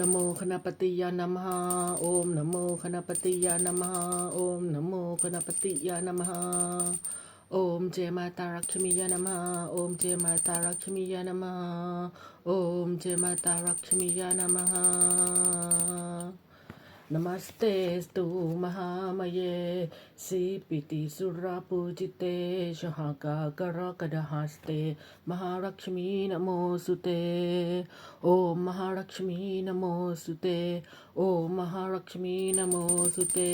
นโมคณปติยานัมหาโอมนโมคณปติยานัมหาโอมนโมคณปติยานัมหาโอมเจมาตารักชมิยานัมหาโอมเจมาตารักชมิยานัมหาโอมเจมาตารักชมิยานัมหา नमस्ते स्तु महामये सीपिति सुरापूजिते शहाकाकरकदहस्ते महालक्ष्मी नमोऽस्तुते ॐ महालक्ष्मी नमोऽस्तुते ॐ महालक्ष्मी नमोऽस्तुते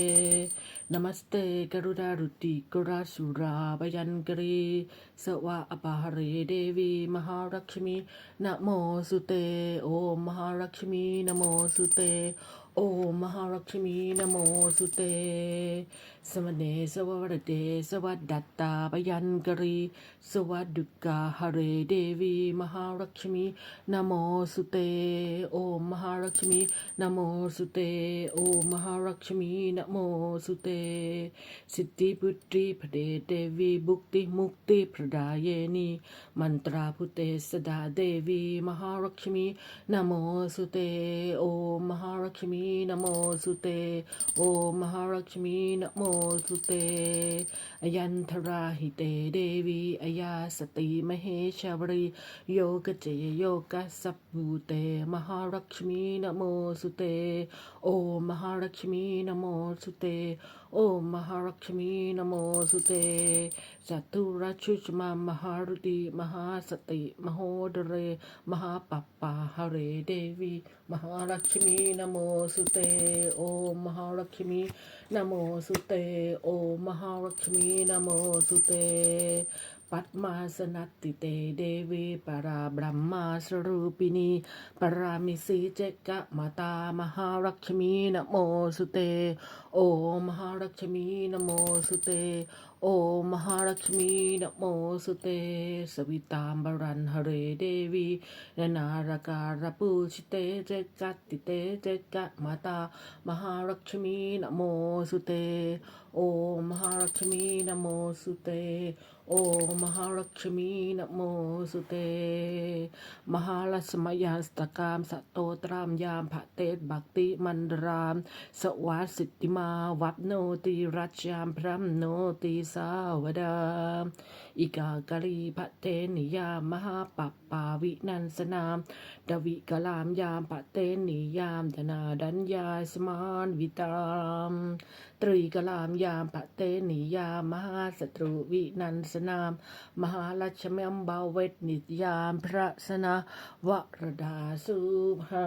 नमस्ते गरुडारुति गुरासुरा भयङ्करी स वा अपहरे देवी महालक्ष्मी नमोऽस्तुते ॐ महालक्ष्मी नमोऽस्तुते โอมหาลักษมีนโมสุเต สมเนสวัสเดสวัสดัตตาปยันกรี สวัสดุกาหเรเดวี มหาลักษมีนโมสุเต โอมหาลักษมีนโมสุเต โอมหาลักษมีนโมสุเต สิทธิพุตรีพระเดเดวีบุกติมุกติพระดาเยนี มันตราพุเตสดาเดวี มหาลักษมีนโมสุเต โอ มหาลักษมีนโมสุเตโอมหาลักษมีน โอยันทราหิเตเดวีอายาสติมหาวรีโยกเจยโยกัสสปปูเตมหาลักษมีนโมสุเตสัตสัตุรัชุจมามหารุติมหาสติ มโหดเร มหาปัปปาหเรเดวี มหารักษมีนโมสุเต โอมหารักษมีนโมสุเต โอมหารักษมีนโมสุเต ปัตมาสนัตติเตเดวีปราบรมมาสรูปินี ปรามิสีเจกะมาตามหารักชมีนโมสุเต โอมหารักชมีนโมสุเต โอมหาลักมีนโมสุเต สวิตามบรันหเรเดวีนานารการปูชิเตเจกัตติเตเจกะมาตา มหาลักษมีนโมสุเต โอมหาลักษมีนโมสุเต โอมหาลักษมีนโมสุเต มหาลัสมยานสตกามสตโตตรามยามพระเตศบักติมันราม สวาสิทธิมาวัปโนติรัชยามพระมโนติสสาวดา อิกากะลีพระเทนิยามมหาปัปปาวินันสนาม ดวิกลามยามพระเตนิยามธนาดัญญาสมานวิตามตรีกลามยามพระเตนิยามมหาสตรูวินันสนาม มหาลัชเมมบาเวทนิยามพระสนาวรดาสุภา